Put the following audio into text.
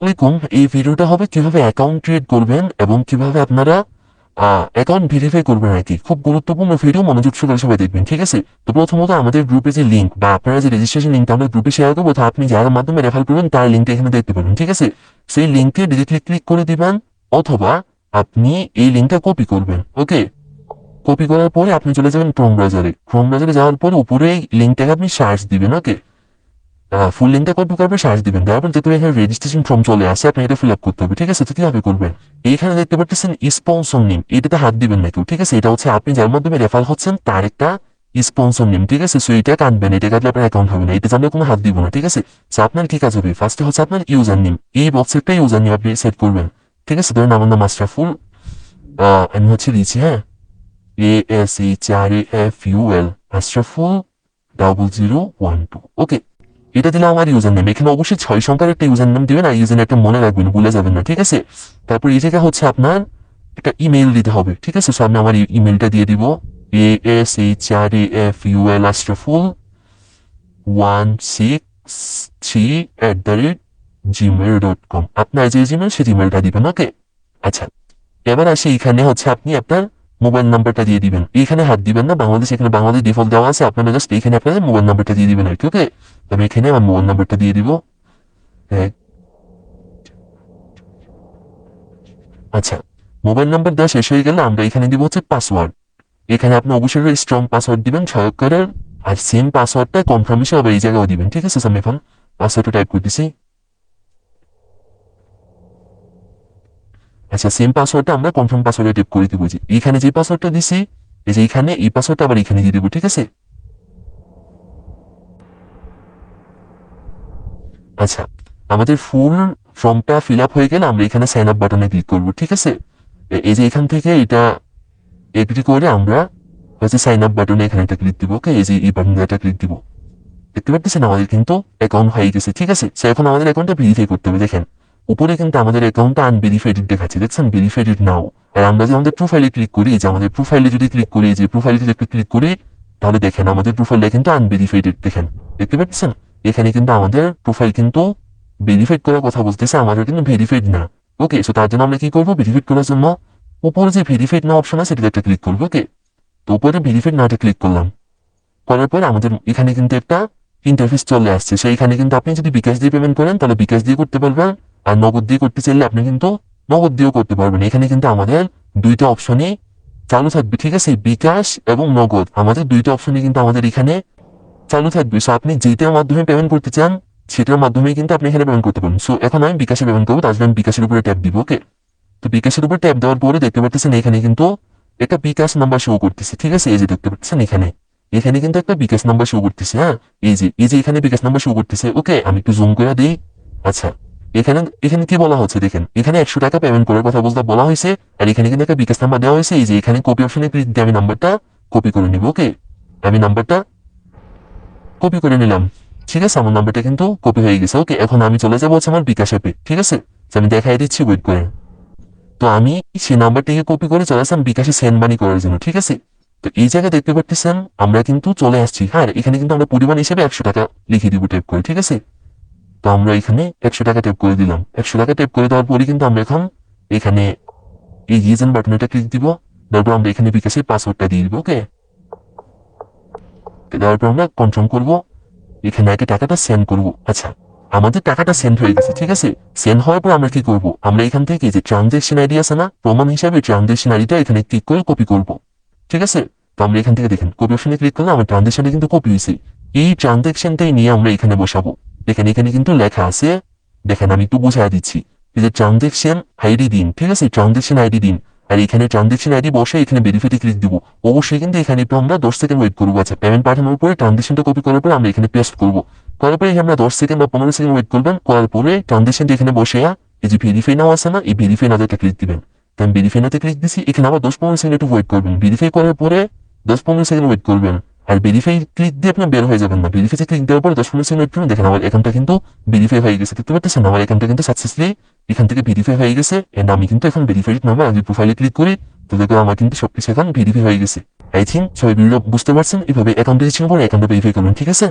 আলাইকুম এই ভিডিওটা হবে কীভাবে অ্যাকাউন্ট ক্রিয়েট করবেন এবং কীভাবে আপনারা অ্যাকাউন্ট ভেরিফাই করবেন আর কি। খুব গুরুত্বপূর্ণ ভিডিও মনোযোগ সহকারে সবাই দেখবেন, ঠিক আছে? তো প্রথমত আমাদের গ্রুপে যে লিঙ্ক বা আপনারা যে রেজিস্ট্রেশন লিঙ্ক আমরা গ্রুপে শেয়ার করব, তা আপনি যার মাধ্যমে রেফার করবেন, তার লিঙ্কটা এখানে দেখতে পাবেন, ঠিক আছে? সেই লিঙ্কে ডিরেক্টলি ক্লিক করে দিবেন, অথবা আপনি এই লিঙ্কটা কপি করবেন ওকে কপি করার পরে আপনি চলে যাবেন ক্রোম ব্রাউজারে ক্রোম ব্রাউজারে যাওয়ার পরে উপরে এই লিঙ্কটাকে আপনি সার্চ দিবেন ওকে ফুল লিঙ্কটা কপি করবে, সার্চ দিবেন। তারপর দেখতে এখানে রেজিস্ট্রেশন ফর্ম চলে আসে, আপনি এটা ফিল আপ করতে হবে, ঠিক আছে? তো কীভাবে করবেন? এইখানে দেখতে পাচ্ছেন স্পন্সর নেম এটাতে হাত দিবেন না কেউ, ঠিক আছে? এটা হচ্ছে আপনি যার মাধ্যমে রেফার হচ্ছেন, তার একটা স্পন্সর নেম ঠিক আছে? সো এটা কাটবেন, এটা কাটলে আপনার অ্যাকাউন্ট হবে না এটা জানলে কোনো হাত দিব না, ঠিক আছে? তো আপনার কি কাজ হবে? ফার্স্টে হচ্ছে আপনার ইউজার নেম এই বক্সে একটা ইউজার নেম আপনি সেট করবেন, ঠিক আছে? ধরেন আমার নাম মাস্টারফুল আমি হচ্ছে লিখছি হ্যাঁ? A S H R A F U L মাস্টারফুল double zero one two okay এটা দিলে আমার ইউজার নেম এখানে অবশ্যই ছয় সংখ্যার একটা ইউজার নেম দিবেন আর ইউজার একটা মনে রাখবেন, ভুলে যাবেন না, ঠিক আছে? তারপর এই জায়গা হচ্ছে আপনার একটা ইমেল দিতে হবে, ঠিক আছে? সো আমি আমার ইমেলটা দিয়ে দিব। A S H R A F U L আস্ট্রাফুল one six three at the rate Gmail dot com আপনার যে জিমেল সেই জিমেলটা দিবেন ওকে আচ্ছা এবার আসে এখানে হচ্ছে আপনি আপনার মোবাইল নাম্বারটা দিয়ে দিবেন। এখানে হাত দিবেন না, বাংলাদেশ এখানে বাংলাদেশ ডিফল্ট দেওয়া আছে, আপনারা জাস্ট এখানে আপনাদের মোবাইল নাম্বারটা দিয়ে দিবেন আর কি ওকে আমি এখানে আমার মোবাইল নাম্বারটা দিয়ে দিব। এক আচ্ছা মোবাইল নাম্বার দেওয়া শেষ হয়ে গেলে আমরা এখানে দিব হচ্ছে পাসওয়ার্ড এখানে আপনি অবশ্যই স্ট্রং পাসওয়ার্ড দিবেন সহকারের আর সেম পাসওয়ার্ডটা কনফার্মেশন আবার এই জায়গায় দিবেন, ঠিক আছে আমি এখন পাসওয়ার্ডটা টাইপ করতেছি আচ্ছা সেম পাসওয়ার্ডটা আমরা কনফার্ম পাসওয়ার্ডে টাইপ করে দিব যে এখানে যে পাসওয়ার্ডটা দিছি, এই যে এখানে এই পাসওয়ার্ডটা আবার এখানে দিয়ে দিব, ঠিক আছে? আচ্ছা আমাদের ফুল ফর্মটা ফিল আপ হয়ে গেলে আমরা এখানে সাইন আপ বাটনে ক্লিক করব, ঠিক আছে? এই যে এখান থেকে এটা এগ্রি করে আমরা হচ্ছে সাইন আপ বাটনে এখানে একটা ক্লিক দিব ওকে এই যে এই বাটনে একটা ক্লিক দিব। দেখতে পাচ্ছেন আমাদের কিন্তু অ্যাকাউন্ট হয়ে গেছে, ঠিক আছে? সো এখন আমাদের অ্যাকাউন্টটা ভেরিফাই করতে হবে, দেখেন। উপরে কিন্তু আমাদের অ্যাকাউন্টটা আনভেরিফাইড দেখাচ্ছে, দেখছেন? ভেরিফাইড নাও আর আমরা যে আমাদের প্রোফাইলে ক্লিক করি, যে আমাদের প্রোফাইলে যদি ক্লিক করি, যে প্রোফাইলে যদি একটু ক্লিক করি, তাহলে দেখেন আমাদের প্রোফাইলটা কিন্তু আনভেরিফাইড দেখেন? দেখতে পাচ্ছেন? এখানে কিন্তু আমাদের প্রোফাইল কিন্তু ভেরিফাইড করার কথা বলতেছে, আমাদের কিন্তু ভেরিফাইড না। ওকে সো তার জন্য আমরা কি করব? ভেরিফাইড করার জন্য উপরে যে ভেরিফাইড না অপশন আছে, সেটাতে একটা ক্লিক করব ওকে তো উপরে ভেরিফাইড নাটা ক্লিক করলাম। করার পর আমাদের এখানে কিন্তু একটা ইন্টারফেস চলে আসছে। সেইখানে কিন্তু আপনি যদি বিকাশ দিয়ে পেমেন্ট করেন, তাহলে বিকাশ দিয়ে করতে পারবেন। আর নগদ দিয়ে করতে চাইলে আপনি কিন্তু নগদ দিয়েও করতে পারবেন। এখানে কিন্তু আমাদের দুইটা অপশনই চালু থাকবে, ঠিক আছে? বিকাশ এবং নগদ। আমাদের দুইটা অপশনই কিন্তু আমাদের এখানে চালু থাকবে। সো আপনি যেটার মাধ্যমে পেমেন্ট করতে চান, সেটার মাধ্যমে কিন্তু আপনি এখানে পেমেন্ট করতে পারেন সো এখন আমি বিকাশে পেমেন্ট করব তার আমি বিকাশের উপরে ট্যাপ দিব ওকে তো বিকাশের উপর ট্যাপ দেওয়ার পরে দেখতে পাচ্ছেন এখানে কিন্তু একটা বিকাশ নাম্বার শো করতেছে, ঠিক আছে? এই যে দেখতে পাচ্ছেন এখানে। এখানে কিন্তু একটা বিকাশ নাম্বার শো করতেছে হ্যাঁ? এই যে এই যে এখানে বিকাশ নাম্বার শো করতেছে ওকে আমি একটু জুম করে দিই। আচ্ছা। এখানে এখানে কি বলা হচ্ছে দেখেন? এখানে একশো টাকা পেমেন্ট করার কথা বলতে বলা হয়েছে, আর এখানে কিন্তু একটা বিকাশ নাম্বার দেওয়া হয়েছে, এই যে এখানে কপি অপশনে ক্লিক দিয়ে আমি নাম্বারটা কপি করে নিব ওকে আমি নাম্বারটা কপি করে নিলাম, ঠিক আছে? আমার নাম্বারটা কিন্তু কপি হয়ে গেছে ওকে এখন আমি চলে যাব হচ্ছে আমার বিকাশ অ্যাপে ঠিক আছে? আমি দেখাই দিচ্ছি ওয়েট করে তো আমি সেই নাম্বারটিকে কপি করে চলে আসলাম বিকাশে সেন্ড মানি করার জন্য, ঠিক আছে? তো এই জায়গায় দেখতে পাচ্ছেন, আমরা কিন্তু চলে আসছি হ্যাঁ? এখানে কিন্তু আমরা পরিমাণ হিসেবে একশো টাকা লিখে দিব টেপ করে, ঠিক আছে? তো আমরা এখানে একশো টাকা টেপ করে দিলাম। একশো টাকা টেপ করে দেওয়ার পরে কিন্তু আমরা এখন এখানে এই রিজন বাটনটা ক্লিক দিব। তারপর আমরা এখানে বিকাশের পাসওয়ার্ডটা দিয়ে দিব ওকে দেওয়ার পর আমরা কনফার্ম করব, এখানে আগে টাকাটা সেন্ড করব। আচ্ছা আমাদের টাকাটা সেন্ড হয়ে গেছে, ঠিক আছে? সেন্ড হওয়ার পর আমরা কি করব? আমরা এখান থেকে যে ট্রানজেকশন আইডি আছে না, প্রমাণ হিসাবে ট্রানজেকশন আইডিটা এখানে ক্লিক করে কপি করব, ঠিক আছে? তো আমরা এখান থেকে দেখেন কপি অপশনে ক্লিক করলে আমার ট্রানজেকশনটা কিন্তু কপি হয়েছে। এই ট্রানজেকশনটাই নিয়ে আমরা এখানে বসাবো। দেখেন, এখানে কিন্তু লেখা আছে, দেখেন, আমি একটু বোঝাই দিচ্ছি। যে ট্রানজেকশন আইডি দিন, ঠিক আছে? ট্রানজেকশন আইডি দিন। আর এখানে ট্রানজেকশন আইডি বসে এখানে ভেরিফাইতে ক্লিক দিব। অবশ্যই কিন্তু এখানে একটু আমরা দশ সেকেন্ড ওয়েট করব আচ্ছা পেমেন্ট পাঠানোর পরে ট্রানজেকশনটা কপি করার পরে আমরা এখানে পেস্ট করব। করার পরে আমরা দশ সেকেন্ড বা পনেরো সেকেন্ড ওয়েট করবেন, করার পরে ট্রানজেকশনটা এখানে বসে এই যে ভেরিফাই নাও আছে না, এই ভেরিফাই নাওটা ক্লিক দিবেন। তো আমি ভেরিফাই নাতে ক্লিক দিছি, এখানে আবার দশ পনেরো সেকেন্ড একটু ওয়েট করবেন। ভেরিফাই করার পরে দশ পনেরো সেকেন্ড ওয়েট করবেন। আর ভেরিফাই ক্লিক দিয়ে আপনি বের হয়ে যাবেন না। ভেরিফাইতে ক্লিক দেওয়ার পরে দশ সেকেন্ড ওয়েট দেখেন আমার এখানটা কিন্তু ভেরিফাই হয়ে গেছে, দেখতে পাচ্ছেন? আমার এখানটা কিন্তু সাকসেসফুলি এখান থেকে ভেরিফাই হয়ে গেছে এন্ড আমি কিন্তু এখন ভেরিফাইড নাম্বার আমি প্রোফাইলে ক্লিক করি, তো দেখো আমার কিন্তু সবকিছু এখন ভেরিফাই হয়ে গেছে। আই থিঙ্ক সবাই বুঝতে পারছেন, এভাবে অ্যাকাউন্ট রেজিস্ট্রেশন করে অ্যাকাউন্টটা ভেরিফাই করবেন, ঠিক আছে?